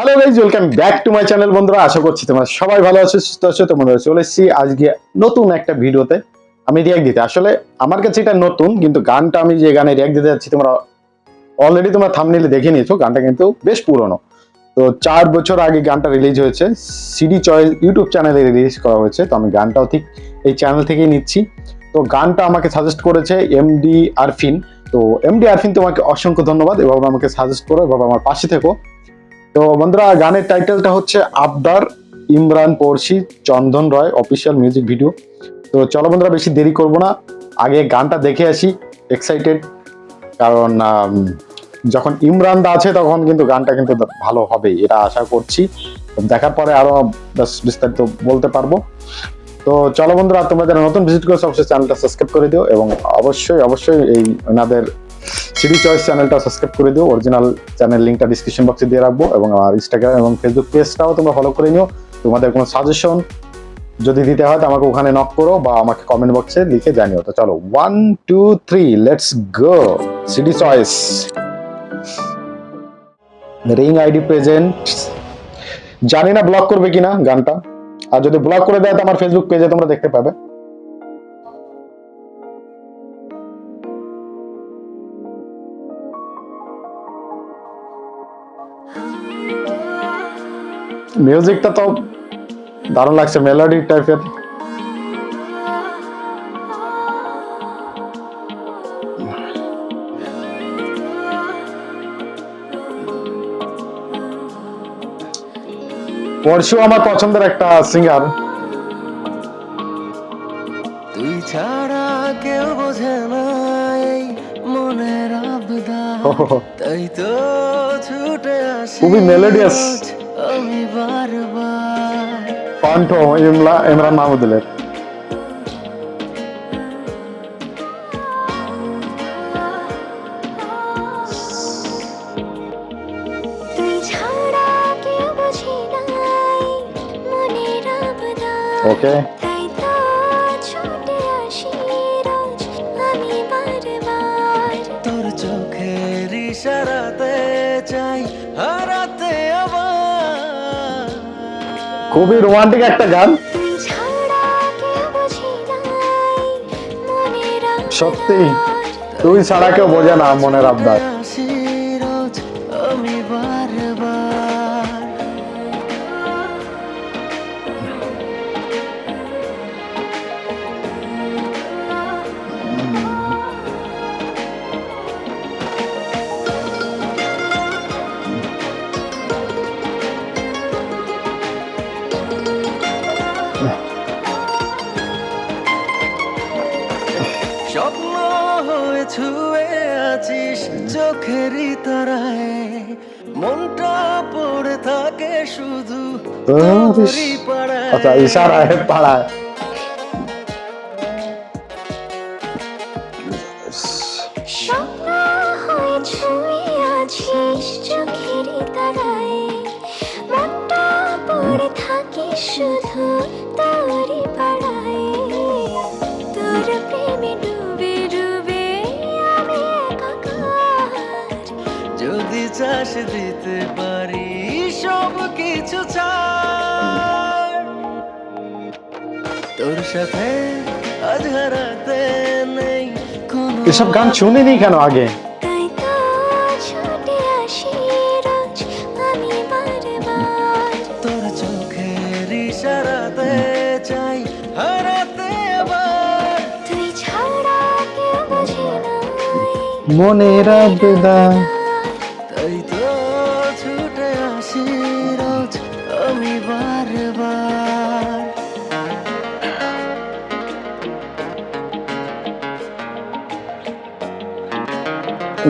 Hello guys welcome back to my channel বন্ধুরা। আশা করছি তোমরা সবাই ভালো আছো, সুস্থ আছো, তো বন্ধুরা চলে এসেছি আজকে নতুন একটা ভিডিওতে। আমি রিয়াক্ট দিতে। আসলে আমার কাছে এটা নতুন, কিন্তু গানটা আমি যে গানে রিয়াক্ট দিতে যাচ্ছি, তোমরা অলরেডি তোমরা থামনেলে দেখে নিয়েছো। গানটা কিন্তু বেশ পুরনো। তো চার বছর আগে গানটা রিলিজ হয়েছে। সিডি চয়েস ইউটিউব চ্যানেলে রিলিজ করা হয়েছে। তো আমি গানটাও ঠিক এই চ্যানেল থেকেই নিচ্ছি। তো গানটা আমাকে সাজেস্ট করেছে এমডি আরফিন তো এমডি আরফিন তোমাকে অসংখ্য ধন্যবাদ। এভাবে আমাকে সাজেস্ট করো, এভাবে আমার পাশে থেকো। তো বন্ধুরা, গানের টাইটেলটা হচ্ছে আবদার Imran Porshi Chandan Roy official music video তো চলো বন্ধুরা, বেশি দেরি করব না। আগে গানটা দেখে আসি এক্সাইটেড কারণ যখন ইমরান দা আছে তখন কিন্তু গানটা কিন্তু ভালো হবে এটা আশা করছি। দেখার পরে আরও বিস্তারিত বলতে পারব। তো চলো বন্ধুরা তোমরা যারা নতুন ভিজিট করছ অবশ্যই চ্যানেলটা সাবস্ক্রাইব করে দিও এবং অবশ্যই অবশ্যই এই ওনাদের সিডি চয়েস চ্যানেলটা সাবস্ক্রাইব করে দিও। অরিজিনাল চ্যানেল লিঙ্কটা ডিসক্রিপশন বক্সে দিয়ে রাখব এবং আমার ইনস্টাগ্রাম এবং ফেসবুক পেজটাও তোমরা ফলো করে নিও। তোমাদের কোনো সাজেশন যদি দিতে হয় তো আমাকে ওখানে নক করো বা আমাকে কমেন্ট বক্সে লিখে জানিও। তো চলো one two three let's go CD Choice ring ID present জানি না ব্লক করবে কিনা গানটা। আর যদি ব্লক করে দেয় তো আমার ফেসবুক পেজে তোমরা দেখতে পাবে। মিউজিকটা তো দারুণ লাগছে মেলোডি টাইপের পরশু আমার পছন্দের একটা সিঙ্গার তুই ছাড়া কেউ বোঝে না মনের আবদার। তাই তো ছুটে আসি খুবই melodious। কণ্ঠ ইমলা ইমরান মাহমুদুলের ওকে তোর চোখের ইশারাতে খুবই রোমান্টিক একটা গান। সত্যি তুই ছাড়া কেউ বোঝে না মনের আবদার। থাকে শুধু আচ্ছা ইশারায় পাড়ায়। শুধু তোরই পাড়ায়। তোর প্রেমে ডুবে ডুবে আমি একাকার। যদি চাষ দিতে পারি সব কিছু ছাড় তোর সাথে আজ হারাতে নেই এসব গান শুনিনি কেন আগে? তাই তো ছুটে আসি রোজ আমি বারবার। তোর চোখের ইশারাতে চাই হারাতে আবার। তুই ছাড়া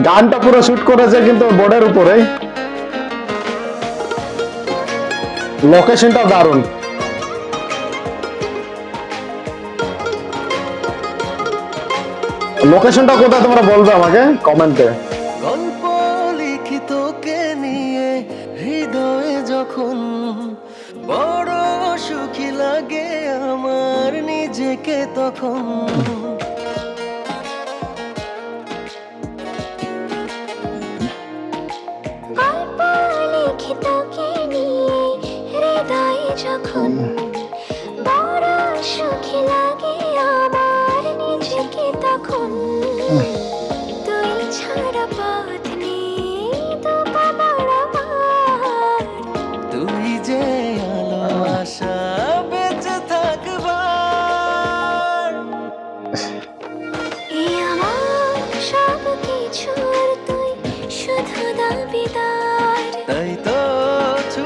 গানটা পুরো শুট করেছে কিন্তু বোর্ডের উপরে। লোকেশনটা দারুণ। লোকেশনটা কোথায় তোমরা বলবে আমাকে? কমেন্টে গল্প লিখি তোকে নিয়ে হৃদয়ে যখন বড় সুখী লাগে আমার নিজেকে তখন।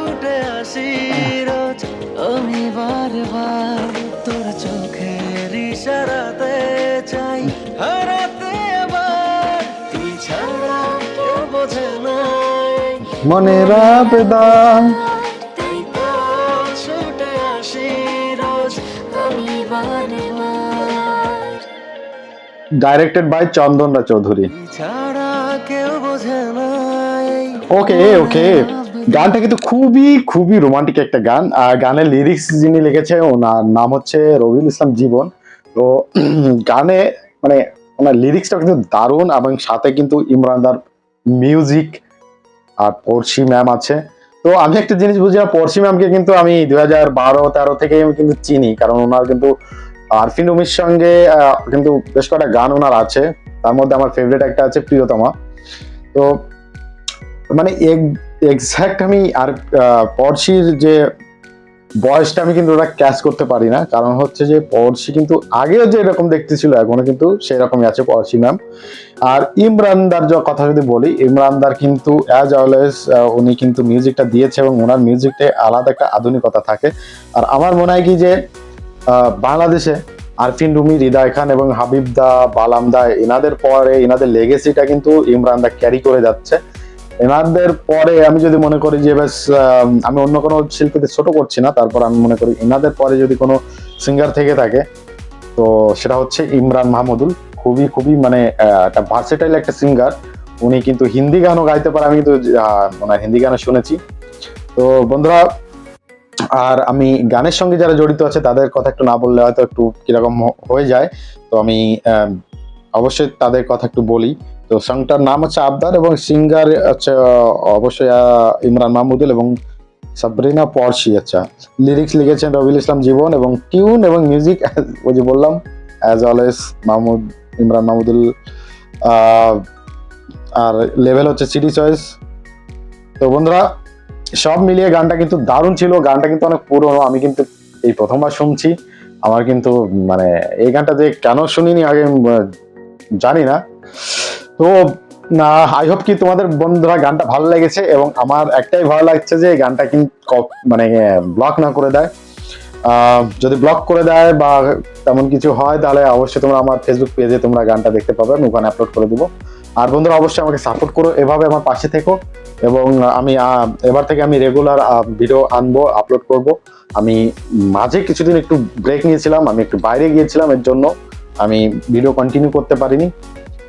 উঠে আসি রোজ। আমি বারবার তোর চোখের ইশারাতে চাই। হারাতে আবার তুই ছাড়া কেউ বোঝে না মনের আবেদন। Directed by Chandanra Chowdhury. ছাড়া কেউ বোঝে না ওকে ওকে গানটা কিন্তু খুবই খুবই রোমান্টিক একটা গান। আর গানের লিরিক্স যিনি লিখেছে ওনার নাম হচ্ছে রবিউল ইসলাম জীবন। তো গানে মানে ওনার লিরিক্সটা কিন্তু দারুণ এবং সাথে কিন্তু ইমরানদার মিউজিক আর পড়শি ম্যাম আছে। তো আমি একটা জিনিস বুঝি না পড়শি ম্যামকে কিন্তু আমি দুই হাজার বারো, তেরো থেকে আমি কিন্তু চিনি, কারণ ওনার কিন্তু আরফিন রুমির সঙ্গে কিন্তু বেশ কয়েকটা গান ওনার আছে। তার মধ্যে আমার ফেভারিট একটা আছে প্রিয়তমা। তো মানে এক্সাক্ট আমি আর পড়শির যে বয়সটা আমি কিন্তু ওরা ক্যাচ করতে পারি না। কারণ হচ্ছে যে পড়শি কিন্তু আগেও যে এরকম দেখতে ছিল এখনও কিন্তু সেই রকমই আছে পড়শি ম্যাম আর ইমরানদার যে, কথা যদি বলি ইমরানদার কিন্তু অ্যাজ অলওয়েজ উনি কিন্তু মিউজিকটা দিয়েছে এবং ওনার মিউজিকটা আলাদা একটা আধুনিকতা থাকে। আর আমার মনে হয় কি যে বাংলাদেশে আরফিন রুমি, হৃদয় খান এবং হাবিব দা, বালাম দা, এনাদের পরে, এনাদের লেগেসিটা কিন্তু ইমরান দা ক্যারি করে যাচ্ছে। এনাদের পরে আমি যদি মনে করি যে বেশ আম, অন্য কোনো শিল্পীদের ছোট করছি না তারপর আমি মনে করি এনাদের পরে যদি কোনো সিঙ্গার থেকে থাকে তো সেটা হচ্ছে ইমরান মাহমুদুল। খুবই খুবই মানে একটা ভার্সেটাইল একটা সিঙ্গার উনি কিন্তু হিন্দি গানও গাইতে পারে আমি কিন্তু ওনার হিন্দি গানও শুনেছি। তো বন্ধুরা আর আমি গানের সঙ্গে যারা জড়িত আছে তাদের কথা একটু না বললে হয়তো একটু কীরকম হয়ে যায়। তো আমি অবশ্যই তাদের কথা একটু বলি। তো সংটার নাম হচ্ছে আবদার এবং সিঙ্গার হচ্ছে অবশ্যই ইমরান মাহমুদুল এবং সাবরিনা পরশি আচ্ছা। লিরিক্স লিখেছেন রবিউল ইসলাম জীবন এবং টিউন এবং মিউজিক ওই যে বললাম অ্যাজ অলওয়েজ মাহমুদ, ইমরান মাহমুদুল আর লেভেল হচ্ছে সিডি চয়েস তো বন্ধুরা, সব মিলিয়ে গানটা কিন্তু দারুণ ছিল, গানটা কিন্তু অনেক পুরনো, আমি কিন্তু এই প্রথমবার শুনছি। আমার কিন্তু মানে এই গানটা যে কেন শুনিনি আগে জানি না। তো আই হোপ কি তোমাদের বন্ধুরা গানটা ভালো লেগেছে এবং আমার একটাই ভালো লাগছে যে গানটা কিন্তু মানে ব্লক না করে দেয়। যদি ব্লক করে দেয় বা তেমন কিছু হয়, তাহলে অবশ্যই তোমরা আমার ফেসবুক পেজে তোমরা গানটা দেখতে পাবে, আমি ওখানে আপলোড করে দিব। আর বন্ধুরা, অবশ্যই আমাকে সাপোর্ট করো, এভাবে আমার পাশে থেকো এবং আমি এবার থেকে আমি রেগুলার ভিডিও আনব আপলোড করব। আমি মাঝে কিছুদিন একটু ব্রেক নিয়েছিলাম, আমি একটু বাইরে গিয়েছিলাম, এর জন্য আমি ভিডিও কন্টিনিউ করতে পারিনি।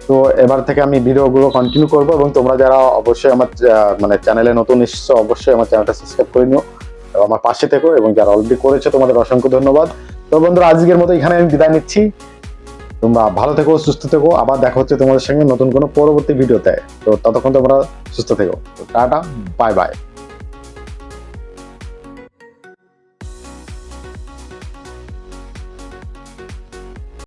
তো এবার থেকে আমি ভিডিওগুলো কন্টিনিউ করব এবং তোমরা যারা অবশ্যই আমার মানে চ্যানেলে নতুন এসেছ, অবশ্যই আমার চ্যানেলটা সাবস্ক্রাইব করে নিও এবং আমার পাশে থেকো এবং যারা অলরেডি করেছ, তোমাদের অসংখ্য ধন্যবাদ। তো বন্ধুরা, আজকের মতো এখানে আমি বিদায় নিচ্ছি। তোমরা ভালো থেকো, সুস্থ থেকো। আবার দেখা হচ্ছে তোমাদের সঙ্গে নতুন কোনো পরবর্তী ভিডিওতে। তো ততক্ষণ তোমরা সুস্থ থেকো। তো টাটা বাই বাই